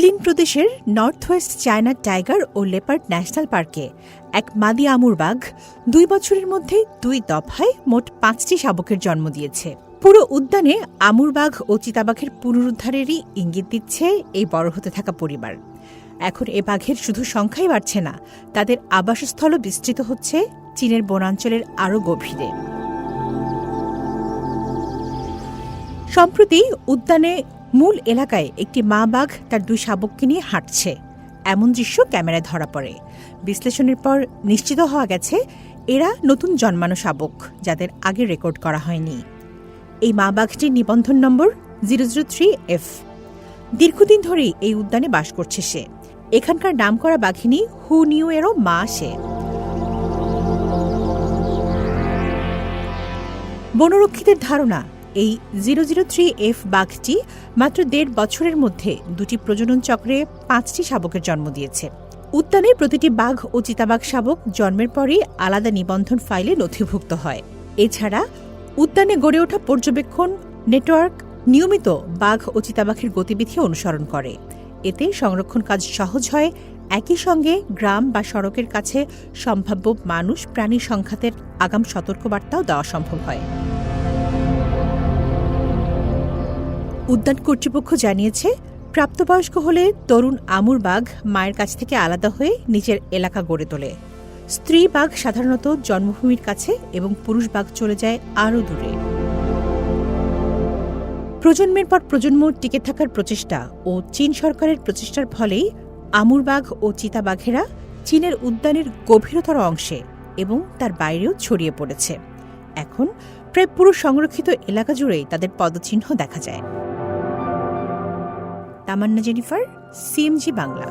চিলিন প্রদেশের north west China tiger ও leopard national পার্কে এক মাদি আমুর বাঘ দুই বছরের মধ্যে দুই দফায় মোট পাঁচটি শাবকের জন্ম দিয়েছে। পুরো উদ্যানে আমুর বাঘ ও চিতাবাঘের পুনরুদ্ধারেরই ইঙ্গিত দিচ্ছে এই বড় হতে থাকা পরিবার। এখন এ বাঘের শুধু সংখ্যাই বাড়ছে না, তাদের আবাসস্থলও বিস্তৃত হচ্ছে চীনের বনাঞ্চলের আরও গভীরে। সম্প্রতি উদ্যানে মূল এলাকায় একটি মা বাঘ তার দুই শাবককে নিয়ে হাঁটছে। এমন দৃশ্য ক্যামেরায় ধরা পড়ে। বিশ্লেষণের পর নিশ্চিত হওয়া গেছে, এরা নতুন জন্মানো শাবক, যাদের আগে রেকর্ড করা হয়নি। এই মা বাঘটির নিবন্ধন নম্বর জিরো জিরো থ্রি এফ। দীর্ঘদিন ধরেই এই উদ্যানে বাস করছে সে। এখানকার নামকরা বাঘিনী হু নিউ এরও মা সে। বনরক্ষীদের ধারণা এই জিরো জিরো থ্রি এফ বাঘটি মাত্র দেড় বছরের মধ্যে দুটি প্রজনন চক্রে পাঁচটি শাবকের জন্ম দিয়েছে। উদ্যানের প্রতিটি বাঘ ও চিতাবাঘ শাবক জন্মের পরই আলাদা নিবন্ধন ফাইলে নথিভুক্ত হয়। এছাড়া উদ্যানে গড়ে ওঠা পর্যবেক্ষণ নেটওয়ার্ক নিয়মিত বাঘ ও চিতাবাঘের গতিবিধি অনুসরণ করে। এতে সংরক্ষণ কাজ সহজ হয়, একই সঙ্গে গ্রাম বা সড়কের কাছে সম্ভাব্য মানুষ প্রাণী সংঘাতের আগাম সতর্কবার্তাও দেওয়া সম্ভব হয়। উদ্যান কর্তৃপক্ষ জানিয়েছে, প্রাপ্তবয়স্ক হলে তরুণ আমুর বাঘ মায়ের কাছ থেকে আলাদা হয়ে নিজের এলাকা গড়ে তোলে। স্ত্রী বাঘ সাধারণত জন্মভূমির কাছে এবং পুরুষ বাঘ চলে যায় আরও দূরে। প্রজন্মের পর প্রজন্ম টিকে থাকার প্রচেষ্টা ও চীন সরকারের প্রচেষ্টার ফলেই আমুর বাঘ ও চিতাবাঘেরা চীনের উদ্যানের গভীরতর অংশে এবং তার বাইরেও ছড়িয়ে পড়েছে। এখন প্রায় পুরো সংরক্ষিত এলাকা জুড়েই তাদের পদচিহ্ন দেখা যায়। Tamanna Jennifer CMG Bangla.